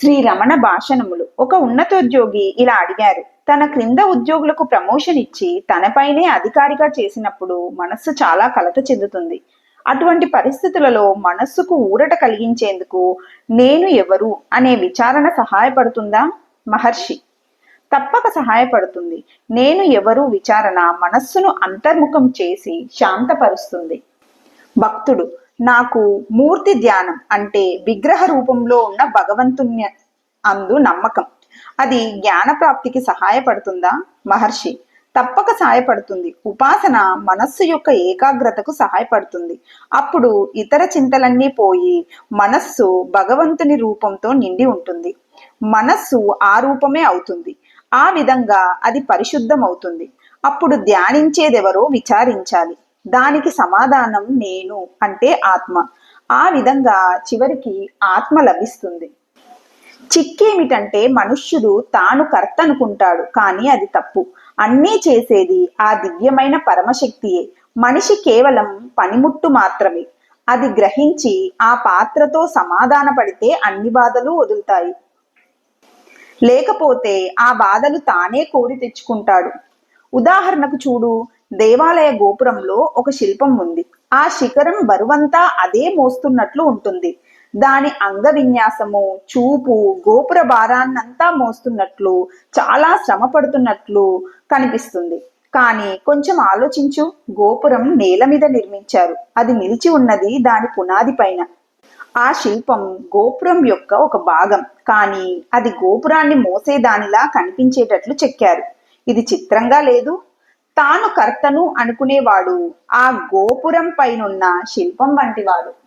శ్రీ రమణ భాషణములు. ఒక ఉన్నతోద్యోగి ఇలా అడిగారు తన క్రింద ఉద్యోగులకు ప్రమోషన్ ఇచ్చి తనపైనే అధికారిగా చేసినప్పుడు మనస్సు చాలా కలత చెందుతుంది. అటువంటి పరిస్థితులలో మనస్సుకు ఊరట కలిగించేందుకు నేను ఎవరు? అనే విచారణ సహాయపడుతుందా? మహర్షి తప్పక సహాయపడుతుంది. నేను ఎవరు? విచారణ మనస్సును అంతర్ముఖం చేసి శాంతపరుస్తుంది. భక్తుడు. నాకు మూర్తి ధ్యానం అంటే విగ్రహ రూపంలో ఉన్న భగవంతుని అందు నమ్మకం. అది జ్ఞాన ప్రాప్తికి సహాయపడుతుందా? మహర్షి తప్పక సహాయపడుతుంది. ఉపాసన మనస్సు యొక్క ఏకాగ్రతకు సహాయపడుతుంది. అప్పుడు ఇతర చింతలన్నీ పోయి మనస్సు భగవంతుని రూపంతో నిండి ఉంటుంది. మనస్సు ఆ రూపమే అవుతుంది. ఆ విధంగా అది పరిశుద్ధం అవుతుంది అప్పుడు ధ్యానించేదెవరో విచారించాలి. దానికి సమాధానం నేను అంటే ఆత్మ. ఆ విధంగా చివరికి ఆత్మ లభిస్తుంది. చిక్కేమిటంటే మనుష్యుడు తాను కర్త అనుకుంటాడు కానీ అది తప్పు. అన్నీ చేసేది ఆ దివ్యమైన పరమశక్తియే. మనిషి కేవలం పనిముట్టు మాత్రమే. అది గ్రహించి ఆ పాత్రతో సమాధాన పడితే అన్ని బాధలు వదులుతాయి. లేకపోతే ఆ బాధలు తానే కోరి తెచ్చుకుంటాడు. ఉదాహరణకు చూడు దేవాలయ గోపురంలో ఒక శిల్పం ఉంది. ఆ శిఖరం బరువంతా అదే మోస్తున్నట్లు ఉంటుంది. దాని అంగ విన్యాసము చూపు గోపుర భారాన్నంతా మోస్తున్నట్లు చాలా శ్రమ పడుతున్నట్లు కనిపిస్తుంది. కానీ కొంచెం ఆలోచించు గోపురం నేల మీద నిర్మించారు. అది నిలిచి ఉన్నది దాని పునాది పైన. ఆ శిల్పం గోపురం యొక్క ఒక భాగం. కానీ అది గోపురాన్ని మోసేదానిలా కనిపించేటట్లు చెక్కారు. ఇది చిత్రంగా లేదు తాను కర్తను అనుకునేవాడు. ఆ గోపురం పైనున్న శిల్పం వంటివాడు.